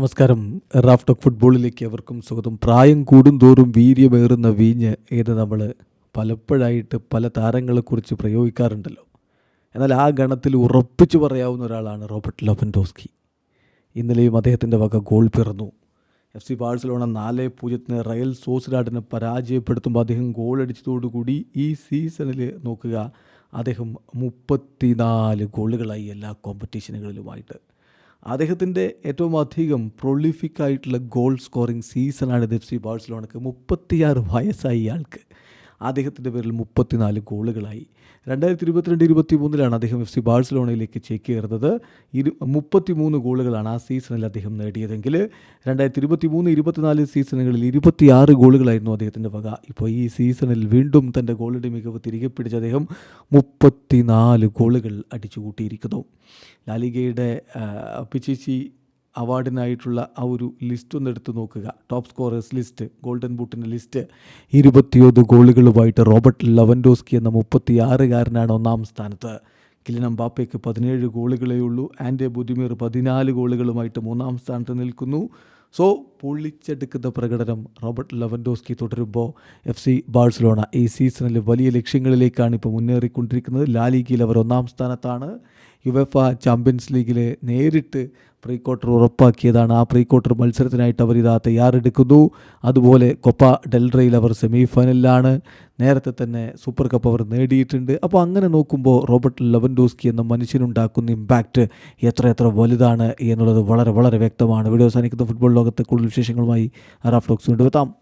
നമസ്കാരം. Raf talk ഫുട്ബോളിലേക്ക് അവർക്കും സ്വാഗതം. പ്രായം കൂടുന്തോറും വീര്യമേറുന്ന വീഞ്ഞ് ഇത് നമ്മൾ പലപ്പോഴായിട്ട് പല താരങ്ങളെക്കുറിച്ച് പ്രയോഗിക്കാറുണ്ടല്ലോ. എന്നാൽ ആ ഗണത്തിൽ ഉറപ്പിച്ചു പറയാവുന്ന ഒരാളാണ് റോബർട്ട് ലവൻഡോസ്കി. ഇന്നലെയും അദ്ദേഹത്തിന്റെ വക ഗോൾ പിറന്നു. എഫ് സി ബാഴ്സലോണ നാല് പൂജ്യത്തിന് റയൽ സോസിലാഡിനെ പരാജയപ്പെടുത്തുമ്പോൾ അദ്ദേഹം ഗോൾ അടിച്ചതോടുകൂടി ഈ സീസണിൽ നോക്കുക അദ്ദേഹം മുപ്പത്തിനാല് ഗോളുകളായി എല്ലാ കോമ്പറ്റീഷനുകളിലുമായിട്ട്. അദ്ദേഹത്തിന്റെ ഏറ്റവും അധികം പ്രൊളിഫിക് ആയിട്ടുള്ള ഗോൾ സ്കോറിംഗ് സീസണാണ് ഇത് എഫ് സി ബാഴ്സലോണക്ക്. മുപ്പത്തിയാറ് വയസ്സായി ഇയാൾക്ക്. അദ്ദേഹത്തിന്റെ പേരിൽ മുപ്പത്തിനാല് ഗോളുകളായി. രണ്ടായിരത്തി ഇരുപത്തിരണ്ട് ഇരുപത്തി മൂന്നിലാണ് അദ്ദേഹം എഫ് സി ബാഴ്സലോണയിലേക്ക് ചേക്കേറുന്നത്. ഇരു മുപ്പത്തി മൂന്ന് ഗോളുകളാണ് ആ സീസണിൽ അദ്ദേഹം നേടിയതെങ്കിൽ രണ്ടായിരത്തി ഇരുപത്തി മൂന്ന് ഇരുപത്തിനാല് സീസണുകളിൽ ഇരുപത്തിയാറ് ഗോളുകളായിരുന്നു അദ്ദേഹത്തിന്റെ വക. ഇപ്പോൾ ഈ സീസണിൽ വീണ്ടും തന്റെ ഗോളുടെ മികവ് തിരികെ പിടിച്ച് അദ്ദേഹം മുപ്പത്തിനാല് ഗോളുകൾ അടിച്ചു കൂട്ടിയിരിക്കുന്നു ലാലിഗയുടെ പിച്ചിച്ചി അവാർഡിനായിട്ടുള്ള ആ ഒരു ലിസ്റ്റ് ഒന്ന് എടുത്തു നോക്കുക. ടോപ്പ് സ്കോറേഴ്സ് ലിസ്റ്റ് ഗോൾഡൻ ബൂട്ടിന്റെ ലിസ്റ്റ് ഇരുപത്തിയൊന്ന് ഗോളുകളുമായിട്ട് റോബർട്ട് ലവൻഡോസ്കി എന്ന മുപ്പത്തിയാറുകാരനാണ് ഒന്നാം സ്ഥാനത്ത്. കിലിനം ബാപ്പയ്ക്ക് പതിനേഴ് ഗോളുകളേ ഉള്ളൂ. ആൻഡെ ബുദ്ധിമീർ പതിനാല് ഗോളുകളുമായിട്ട് മൂന്നാം സ്ഥാനത്ത് നിൽക്കുന്നു. സോ പൊള്ളിച്ചെടുക്കുന്ന പ്രകടനം റോബർട്ട് ലവൻഡോസ്കി തുടരുമ്പോൾ എഫ് സി ബാഴ്സലോണ ഈ സീസണിൽ വലിയ ലക്ഷ്യങ്ങളിലേക്കാണ് ഇപ്പോൾ മുന്നേറിക്കൊണ്ടിരിക്കുന്നത്. ലാലിഗയിൽ അവർ ഒന്നാം സ്ഥാനത്താണ്. യുവഫ ചാമ്പ്യൻസ് ലീഗിൽ നേരിട്ട് പ്രീ ക്വാർട്ടർ ഉറപ്പാക്കിയതാണ്. ആ പ്രീ ക്വാർട്ടർ മത്സരത്തിനായിട്ട് അവർ ഇതാ തയ്യാറെടുക്കുന്നു. അതുപോലെ കൊപ്പ ഡെൽറയിൽ അവർ സെമി ഫൈനലിലാണ് നേരത്തെ തന്നെ സൂപ്പർ കപ്പ് അവർ നേടിയിട്ടുണ്ട്. അപ്പോൾ അങ്ങനെ നോക്കുമ്പോൾ റോബർട്ട് ലെവൻഡോസ്കി എന്ന മനുഷ്യനുണ്ടാക്കുന്ന ഇമ്പാക്റ്റ് എത്ര എത്ര വലുതാണ് എന്നുള്ളത് വളരെ വളരെ വ്യക്തമാണ്. വീഡിയോ സാധിക്കുന്ന ഫുട്ബോൾ ലോകത്തെ കൂടുതൽ വിശേഷങ്ങളുമായി റാഫ് ടോക്സ് കൊണ്ടുവെത്താം